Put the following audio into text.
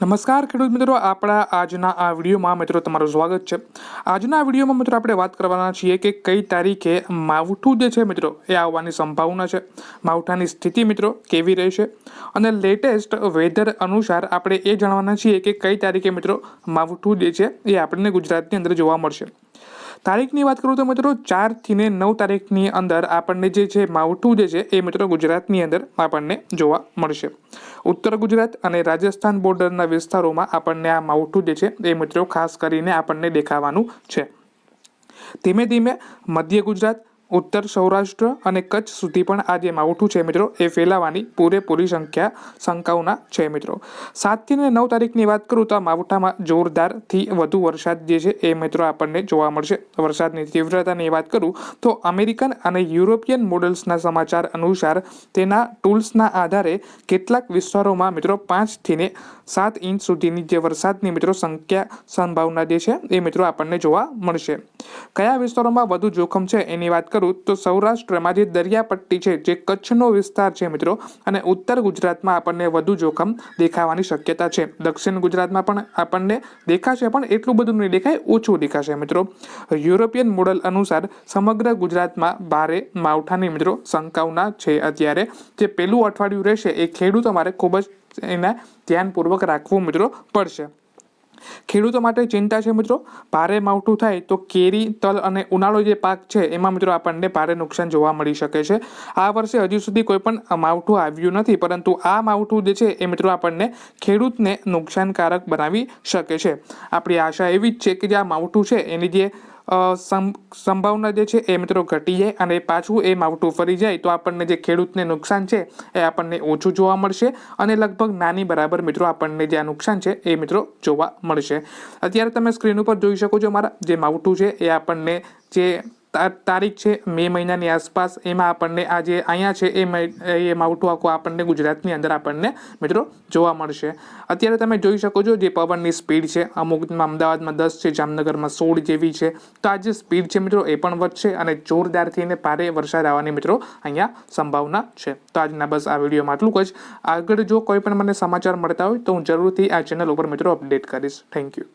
નમસ્કાર ખેડૂત મિત્રો, આપણા આજના આ વિડીયોમાં મિત્રો તમારું સ્વાગત છે. આજના વિડીયોમાં મિત્રો આપણે વાત કરવાના છીએ કે કઈ તારીખે માવઠું જે છે મિત્રો, એ આવવાની સંભાવના છે. માવઠાની સ્થિતિ મિત્રો કેવી રહેશે? અને લેટેસ્ટ વેધર અનુસાર આપણે એ જાણવાના છીએ કે કઈ તારીખે મિત્રો માવઠું જે છે, એ આપણને ગુજરાતની અંદર જોવા મળશે. તારીખની વાત કરું તો મિત્રો ચારથી ને નવ તારીખની અંદર આપણને જે છે માવઠું જે છે, એ મિત્રો ગુજરાતની અંદર આપણને જોવા મળશે. ઉત્તર ગુજરાત અને રાજસ્થાન બોર્ડરના વિસ્તારોમાં આપણને આ માવઠું જે છે એ મિત્રો ખાસ કરીને આપણને દેખાવાનું છે. ધીમે ધીમે મધ્ય ગુજરાત ઉત્તર સૌરાષ્ટ્ર અને કચ્છ સુધી પણ આ જે માવઠું છે મિત્રો. એ ફેલાવાની પૂરેપૂરી સંખ્યા શંકાઓના છે મિત્રો. સાતથી ને નવ તારીખની વાત કરું તો આ માવઠામાં જોરદારથી વધુ વરસાદ જે છે એ મિત્રો આપણને જોવા મળશે. વરસાદની તીવ્રતાની વાત કરું તો અમેરિકન અને યુરોપિયન મોડલ્સના સમાચાર અનુસાર તેના ટૂલ્સના આધારે કેટલાક વિસ્તારોમાં મિત્રો પાંચથી સાત ઇંચ સુધીની જે વરસાદની મિત્રો સંખ્યા સંભાવના જે છે એ મિત્રો આપણને જોવા મળશે. કયા વિસ્તારોમાં વધુ જોખમ છે એની વાત કરું તો સૌરાષ્ટ્રમાં જે દરિયાપટ્ટી છે, જે કચ્છનો વિસ્તાર છે મિત્રો. અને ઉત્તર ગુજરાતમાં આપણને વધુ જોખમ દેખાવાની શક્યતા છે. દક્ષિણ ગુજરાતમાં પણ આપણને દેખાશે, પણ એટલું બધું નહીં દેખાય, ઓછું દેખાશે મિત્રો. યુરોપિયન મોડલ અનુસાર સમગ્ર ગુજરાતમાં ભારે માવઠાની મિત્રો શંકાઓના છે અત્યારે. જે પહેલું અઠવાડિયું રહેશે, એ ખેડૂતો મારે ખૂબ જ એના ધ્યાનપૂર્વક રાખવું મિત્રો પડશે. ખેડૂતો માટે ચિંતા છે મિત્રો. ભારે માવઠું થાય તો કેરી, તલ અને ઉનાળો જે પાક છે, એમાં મિત્રો આપણને ભારે નુકસાન જોવા મળી શકે છે. આ વર્ષે હજી સુધી કોઈ પણ માવઠું આવ્યું નથી, પરંતુ આ માવઠું જે છે, એ મિત્રો આપણને ખેડૂતને નુકસાનકારક બનાવી શકે છે. આપણી આશા એવી જ છે કે જે આ માવઠું છે, એની જે સંભાવના જે છે એ મિત્રો ઘટી જાય અને પાછું એ માવઠું ફરી જાય તો આપણને જે ખેડૂતને નુકસાન છે એ આપણને ઓછું જોવા મળશે અને લગભગ નાની બરાબર મિત્રો આપણને જે આ નુકસાન છે એ મિત્રો જોવા મળશે. અત્યારે તમે સ્ક્રીન ઉપર જોઈ શકો છો મારા જે માવઠું છે એ આપણને જે તારીખ છે મે મહિનાની આસપાસ. એમાં આપણને આ જે અહીંયા છે એ એ માવઠું આખું આપણને ગુજરાતની અંદર આપણને મિત્રો જોવા મળશે. અત્યારે તમે જોઈ શકો છો જે પવનની સ્પીડ છે. અમુકમાં અમદાવાદમાં દસ છે, જામનગરમાં સોળ જેવી છે. તો આ જે સ્પીડ છે મિત્રો એ પણ વધશે અને જોરદારથી ને ભારે વરસાદ આવવાની મિત્રો અહીંયા સંભાવના છે. તો આજના બસ આ વિડીયોમાં આટલું જ. આગળ જો કોઈ પણ મને સમાચાર મળતા હોય તો હું જરૂરથી આ ચેનલ ઉપર મિત્રો અપડેટ કરીશ. Thank you.